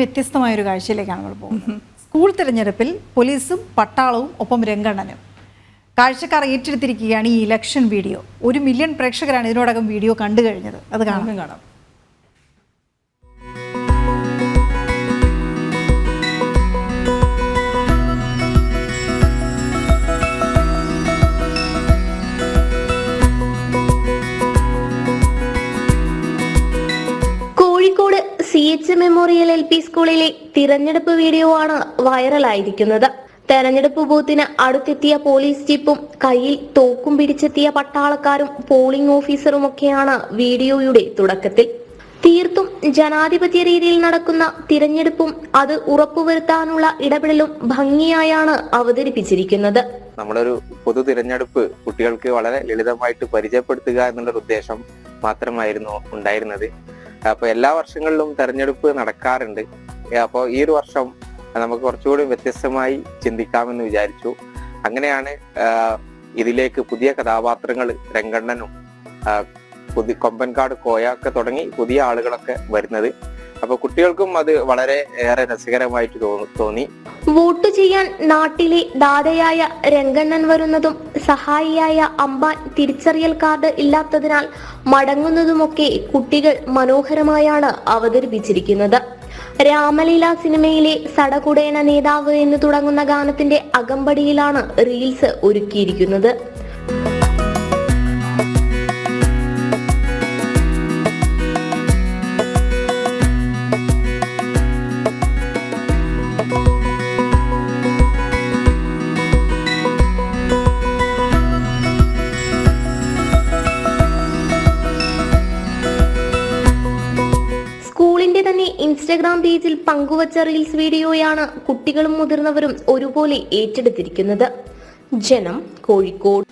വ്യത്യസ്തമായ ഒരു കാഴ്ചയിലേക്കാണ് നമ്മൾ പോകുന്നത്. സ്കൂൾ തിരഞ്ഞെടുപ്പിൽ പോലീസും പട്ടാളവും ഒപ്പം രംഗണ്ണനും. കാഴ്ചക്കാർ ഏറ്റെടുത്തിരിക്കുകയാണ് ഈ ഇലക്ഷൻ വീഡിയോ. ഒരു മില്യൺ പ്രേക്ഷകരാണ് ഇതിനോടകം വീഡിയോ കണ്ടു കഴിഞ്ഞത്. അത് കാണാം. കാണാം. എച്ച് മെമ്മോറിയൽ എൽ പി സ്കൂളിലെ തിരഞ്ഞെടുപ്പ് വീഡിയോ ആണ് വൈറലായിരിക്കുന്നത്. തെരഞ്ഞെടുപ്പ് ബൂത്തിന് അടുത്തെത്തിയ പോലീസ് ജീപ്പും കയ്യിൽ തോക്കും പിടിച്ചെത്തിയ പട്ടാളക്കാരും പോളിംഗ് ഓഫീസറും ഒക്കെയാണ് വീഡിയോയുടെ തുടക്കത്തിൽ. തീർത്തും ജനാധിപത്യ രീതിയിൽ നടക്കുന്ന തിരഞ്ഞെടുപ്പും അത് ഉറപ്പുവരുത്താനുള്ള ഇടപെടലും ഭംഗിയായാണ് അവതരിപ്പിച്ചിരിക്കുന്നത്. നമ്മളൊരു പൊതു തിരഞ്ഞെടുപ്പ് കുട്ടികൾക്ക് വളരെ ലളിതമായിട്ട് പരിചയപ്പെടുത്തുക എന്നുള്ള ഉദ്ദേശം മാത്രമായിരുന്നു ഉണ്ടായിരുന്നത്. അപ്പൊ എല്ലാ വർഷങ്ങളിലും തെരഞ്ഞെടുപ്പ് നടക്കാറുണ്ട്. അപ്പോൾ ഈ ഒരു വർഷം നമുക്ക് കുറച്ചുകൂടി വ്യത്യസ്തമായി ചിന്തിക്കാമെന്ന് വിചാരിച്ചു. അങ്ങനെയാണ് ഇതിലേക്ക് പുതിയ കഥാപാത്രങ്ങൾ രംഗണ്ണനും കൊമ്പൻകാട് കോയ ഒക്കെ തുടങ്ങി പുതിയ ആളുകളൊക്കെ വരുന്നത്. അപ്പൊ കുട്ടികൾക്കും അത് വളരെ ഏറെ രസകരമായിട്ട് തോന്നി. വോട്ട് ചെയ്യാൻ നാട്ടിലെ ദാതയായ രംഗണ്ണൻ വരുന്നതും സഹായിയായ അമ്പാൻ തിരിച്ചറിയൽ കാർഡ് ഇല്ലാത്തതിനാൽ മടങ്ങുന്നതുമൊക്കെ കുട്ടികൾ മനോഹരമായാണ് അവതരിപ്പിച്ചിരിക്കുന്നത്. രാമലീല സിനിമയിലെ സടകുടേന നേതാവ് എന്ന് തുടങ്ങുന്ന ഗാനത്തിന്റെ അകമ്പടിയിലാണ് റീൽസ് ഒരുക്കിയിരിക്കുന്നത്. തന്നെ ഇൻസ്റ്റഗ്രാം പേജിൽ പങ്കുവച്ച റീൽസ് വീഡിയോയാണ് കുട്ടികളും മുതിർന്നവരും ഒരുപോലെ ഏറ്റെടുത്തിരിക്കുന്നത്. ജനം കോഴിക്കോട്.